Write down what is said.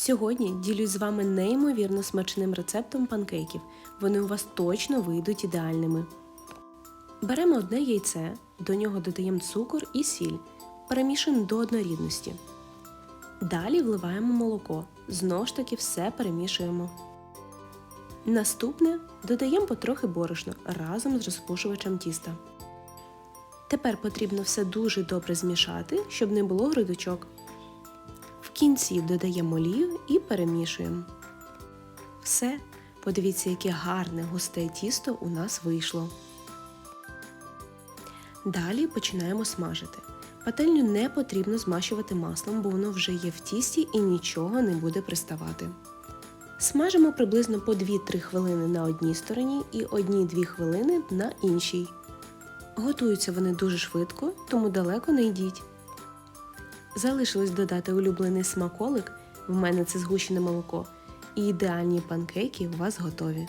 Сьогодні ділюсь з вами неймовірно смачним рецептом панкейків. Вони у вас точно вийдуть ідеальними. Беремо одне яйце, до нього додаємо цукор і сіль, перемішуємо до однорідності. Далі вливаємо молоко, знову ж таки все перемішуємо. Наступне додаємо потрохи борошна разом з розпушувачем тіста. Тепер потрібно все дуже добре змішати, щоб не було грудочок. Кінці додаємо олію і перемішуємо. Все, подивіться, яке гарне густе тісто у нас вийшло. Далі починаємо смажити. Пательню не потрібно змащувати маслом, бо воно вже є в тісті і нічого не буде приставати. Смажимо приблизно по 2-3 хвилини на одній стороні і 1-2 хвилини на іншій. Готуються вони дуже швидко, тому далеко не йдіть. Залишилось додати улюблений смаколик, в мене це згущене молоко, і ідеальні панкейки у вас готові.